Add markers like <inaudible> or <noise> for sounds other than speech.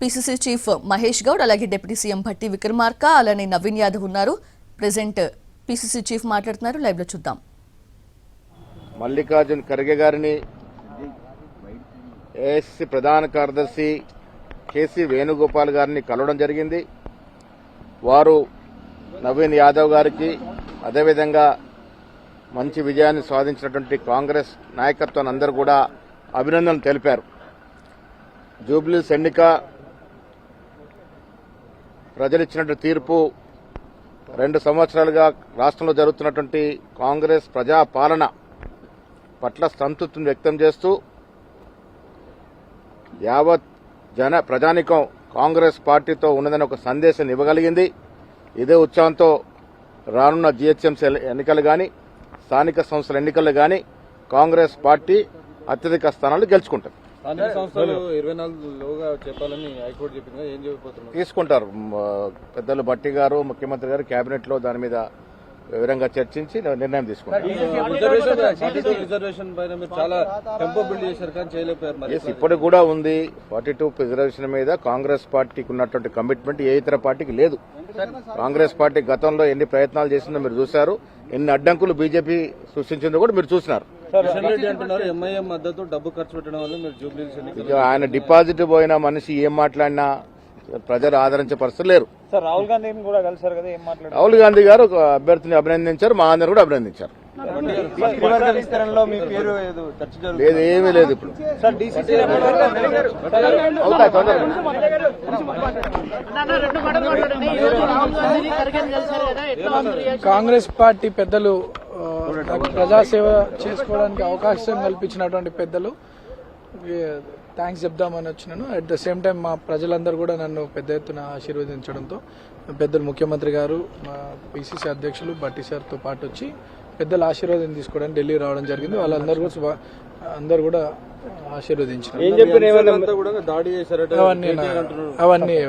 PCC chief Mahesh Goud అలాగే deputy CM Bhatti Vikramarka అలానే నవీన్ యాదవ్ ఉన్నారు. ప్రెసెంట్ పిసిసి చీఫ్ మాట్లాడుతున్నారు. లైవ్లో చూద్దాం. మల్లికార్జున్ ఖర్గే గారిని ఏఎస్సి ప్రధాన కార్యదర్శి కేసీ వేణుగోపాల్ గారిని కలవడం జరిగింది. వారు నవీన్ యాదవ్ గారికి అదేవిధంగా మంచి విజయాన్ని సాధించినటువంటి కాంగ్రెస్ నాయకత్వాన్ని అందరూ కూడా అభినందనలు తెలిపారు. జూబ్లీస్ ఎన్నిక ప్రజలు ఇచ్చినటువంటి తీర్పు రెండు సంవత్సరాలుగా రాష్ట్రంలో జరుగుతున్నటువంటి కాంగ్రెస్ ప్రజాపాలన పట్ల సంతృప్తిని వ్యక్తం చేస్తూ యావత్ జన ప్రజానికం కాంగ్రెస్ పార్టీతో ఉన్నదని ఒక సందేశం ఇవ్వగలిగింది. ఇదే ఉత్సాహంతో రానున్న జీహెచ్ఎంసీ ఎన్నికలు కానీ స్థానిక సంస్థల ఎన్నికలు కానీ కాంగ్రెస్ పార్టీ అత్యధిక స్థానాలు గెలుచుకుంటుంది. తీసుకుంటారు. పెద్దలు భట్టి గారు ముఖ్యమంత్రి గారు కేబినెట్లో దాని మీద వివరంగా చర్చించి నిర్ణయం తీసుకుంటారు. ఇప్పటికి కూడా ఉంది. ఫార్టీ టూ రిజర్వేషన్ మీద కాంగ్రెస్ పార్టీకి ఉన్నటువంటి కమిట్మెంట్ ఏ ఇతర పార్టీకి లేదు. కాంగ్రెస్ పార్టీ గతంలో ఎన్ని ప్రయత్నాలు చేసిందో మీరు చూశారు. ఎన్ని అడ్డంకులు బీజేపీ సృష్టించిందో కూడా మీరు చూసినారు. కిషన్ రెడ్డి అంటున్నారు ఎంఐఎం మద్దతు డబ్బు ఖర్చు పెట్టడం వల్ల మీరు జూబ్లీస్ ఎన్నికలు ఇక ఆయన డిపాజిట్ పోయిన మనిషి ఏం మాట్లాడినా ప్రజలు ఆదరించే పరిస్థితి లేరు సార్ రాహుల్ గాంధీని కూడా కలిసారు కదా ఏం మాట్లాడారు? రాహుల్ గాంధీ గారు ఒక అభ్యర్థిని అభినందించారు మా అందరు కూడా అభినందించారు. మంత్రివర్గ విస్తరణలో మీ పేరు ఏదో చర్చ జరుగుతుంది. లేదు ఏమీ లేదు ఇప్పుడు. సార్ డీసీసీ అవుతాయి తొందరగా. కాంగ్రెస్ పార్టీ పెద్దలు ప్రజాసేవ చేసుకోవడానికి అవకాశం కల్పించినటువంటి పెద్దలు థ్యాంక్స్ చెప్దామని వచ్చినాను. అట్ ద సేమ్ టైం మా ప్రజలందరూ కూడా నన్ను పెద్ద ఎత్తున ఆశీర్వదించడంతో పెద్దలు ముఖ్యమంత్రి గారు మా పిసిసి అధ్యక్షులు బట్టి సార్తో పాటు వచ్చి పెద్దల ఆశీర్వాదం తీసుకోవడానికి ఢిల్లీ రావడం జరిగింది. వాళ్ళందరూ కూడా అందరూ కూడా ఆశీర్వదించారు అవన్నీ అవన్నీ. <laughs>